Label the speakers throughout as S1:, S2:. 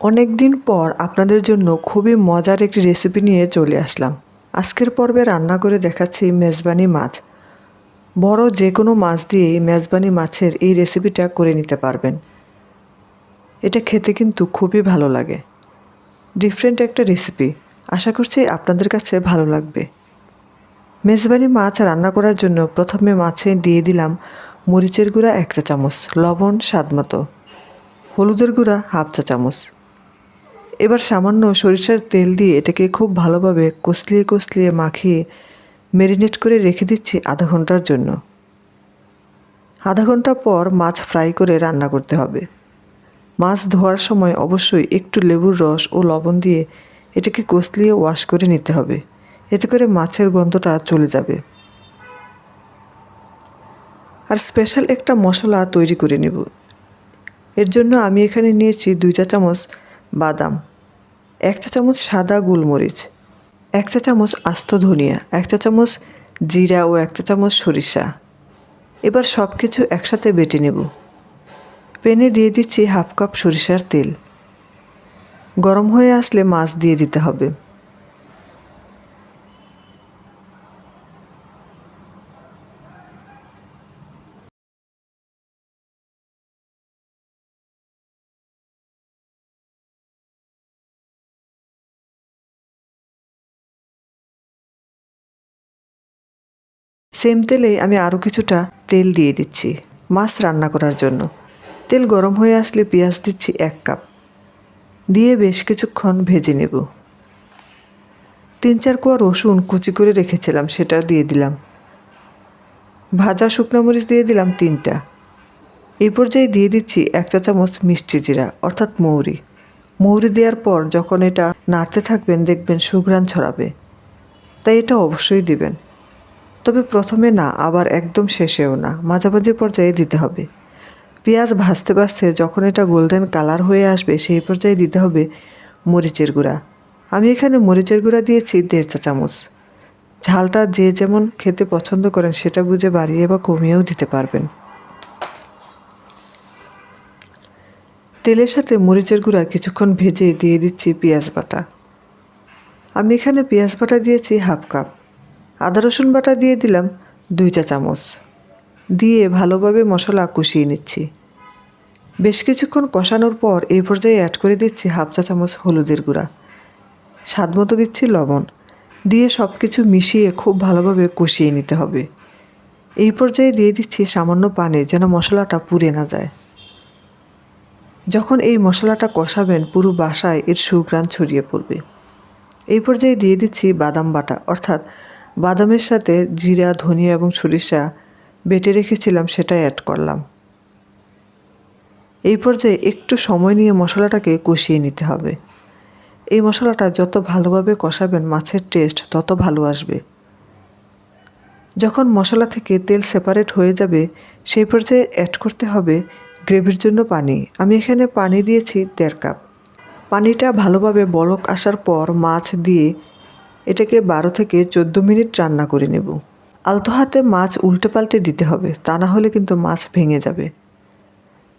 S1: অনেক দিন পর আপনাদের জন্য খুবই মজার একটি রেসিপি নিয়ে চলে আসলাম। আজকের পর্বে রান্না করে দেখাচ্ছি মেজবানি মাছ। বড় যে কোনো মাছ দিয়েই মেজবানি মাছের এই রেসিপিটা করে নিতে পারবেন। এটা খেতে কিন্তু খুবই ভালো লাগে। ডিফারেন্ট একটা রেসিপি আশা করছি আপনাদের কাছে ভালো লাগবে। মেজবানি মাছ রান্না করার জন্য প্রথমে মাছে দিয়ে দিলাম মরিচের গুঁড়া এক চা চামচ লবণ স্বাদ মতো। হলুদের গুঁড়া হাফ চা চামচ এবার সামান্য সরিষার তেল দিয়ে এটাকে খুব ভালোভাবে কষলিয়ে কষলিয়ে মাখিয়ে ম্যারিনেট করে রেখে দিচ্ছি আধা ঘণ্টার জন্য। আধা ঘণ্টা পর মাছ ফ্রাই করে রান্না করতে হবে। মাছ ধোয়ার সময় অবশ্যই একটু লেবুর রস ও লবণ দিয়ে এটাকে কষলিয়ে ওয়াশ করে নিতে হবে। এতে করে মাছের গন্ধটা চলে যাবে। আর স্পেশাল একটা মশলা তৈরি করে নেব। এর জন্য আমি এখানে নিয়েছি দুই চা চামচ বাদাম। এক চা চামচ সাদা গোলমরিচ, এক চা চামচ আস্ত ধনিয়া, এক চা চামচ জিরা ও এক চা চামচ সরিষা। এবার সব কিছু একসাথে বেটে নেব। পেনে দিয়ে দিচ্ছি হাফ কাপ সরিষার তেল। গরম হয়ে আসলে মাছ দিয়ে দিতে হবে। সেম তেলেই আমি আরও কিছুটা তেল দিয়ে দিচ্ছি, মাছ রান্না করার জন্য। তেল গরম হয়ে আসলে পেঁয়াজ দিচ্ছি এক কাপ। দিয়ে বেশ কিছুক্ষণ ভেজে নেব। তিন চার কোয়া রসুন কুচি করে রেখেছিলাম, সেটা দিয়ে দিলাম। ভাজা শুকনো মরিচ দিয়ে দিলাম তিনটা। এই পর্যায়ে দিয়ে দিচ্ছি এক চা চামচ মিষ্টি জিরা, অর্থাৎ মৌরি। মৌরি দেওয়ার পর যখন এটা নাড়তে থাকবেন, দেখবেন সুঘ্রাণ ছড়াবে। তাই এটা অবশ্যই দিবেন। তবে প্রথমে না, আবার একদম শেষেও না। মাঝামাঝি পর্যায়ে দিতে হবে। পেঁয়াজ ভাজতে ভাজতে যখন এটা গোল্ডেন কালার হয়ে আসবে, সেই পর্যায়ে দিতে হবে মরিচের গুঁড়া। আমি এখানে মরিচের গুঁড়া দিয়েছি দেড় চা চামচ। ঝালটা যে যেমন খেতে পছন্দ করেন, সেটা বুঝে বাড়িয়ে বা কমিয়েও দিতে পারবেন। তেলের সাথে মরিচের গুঁড়া কিছুক্ষণ ভেজে দিয়ে দিচ্ছি পেঁয়াজ বাটা। আমি এখানে পেঁয়াজ বাটা দিয়েছি হাফ কাপ। আদা রসুন বাটা দিয়ে দিলাম দুই চা চামচ। দিয়ে ভালোভাবে মশলা কষিয়ে নিচ্ছি। বেশ কিছুক্ষণ কষানোর পর এই পর্যায়ে অ্যাড করে দিচ্ছি হাফ চা চামচ হলুদের গুঁড়া। স্বাদ মতো দিচ্ছি লবণ। দিয়ে সব কিছু মিশিয়ে খুব ভালোভাবে কষিয়ে নিতে হবে। এই পর্যায়ে দিয়ে দিচ্ছি সামান্য পানি যেন মশলাটা পুড়ে না যায়। যখন এই মশলাটা কষাবেন পুরো বাসায় এর সুগ্রাণ ছড়িয়ে পড়বে। এই পর্যায়ে দিয়ে দিচ্ছি বাদাম বাটা, অর্থাৎ বাদামের সাথে জিরা, ধনিয়া এবং সরিষা বেটে রেখেছিলাম সেটা অ্যাড করলাম। এই পর্যায়ে একটু সময় নিয়ে মশলাটাকে কষিয়ে নিতে হবে। এই মশলাটা যত ভালোভাবে কষাবেন, মাছের টেস্ট তত ভালো আসবে। যখন মশলা থেকে তেল সেপারেট হয়ে যাবে, সেই পর্যায়ে অ্যাড করতে হবে গ্রেভির জন্য পানি। আমি এখানে পানি দিয়েছি দেড় কাপ পানিটা ভালোভাবে বলক আসার পর মাছ দিয়ে এটাকে বারো থেকে চোদ্দ মিনিট রান্না করে নেব। আলতো হাতে মাছ উল্টে পাল্টে দিতে হবে, তা না হলে কিন্তু মাছ ভেঙে যাবে।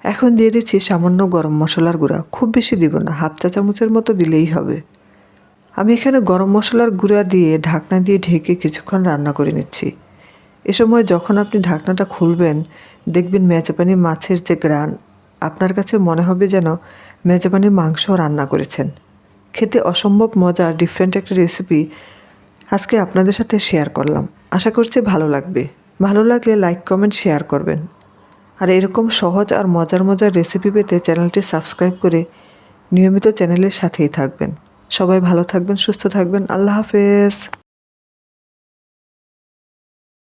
S1: এখন দিয়ে দিচ্ছি সামান্য গরম মশলার গুঁড়া, খুব বেশি দিব না, হাফ চা চামচের মতো দিলেই হবে। আমি এখানে গরম মশলার গুঁড়া দিয়ে ঢাকনা দিয়ে ঢেকে কিছুক্ষণ রান্না করে নিচ্ছি। এ সময় যখন আপনি ঢাকনাটা খুলবেন, দেখবেন মেজাপানি মাছের যে গ্রান, আপনার কাছে মনে হবে যেন মেজাপানি মাংস রান্না করেছেন। খেতে অসম্ভব মজার ডিফারেন্ট একটা রেসিপি আজকে আপনাদের সাথে শেয়ার করলাম। আশা করছি ভালো লাগবে। ভালো লাগলে লাইক কমেন্ট শেয়ার করবেন। আর এরকম সহজ আর মজার মজার রেসিপি পেতে চ্যানেলটি সাবস্ক্রাইব করে নিয়মিত চ্যানেলের সাথেই থাকবেন। সবাই ভালো থাকবেন, সুস্থ থাকবেন। আল্লাহ হাফেজ।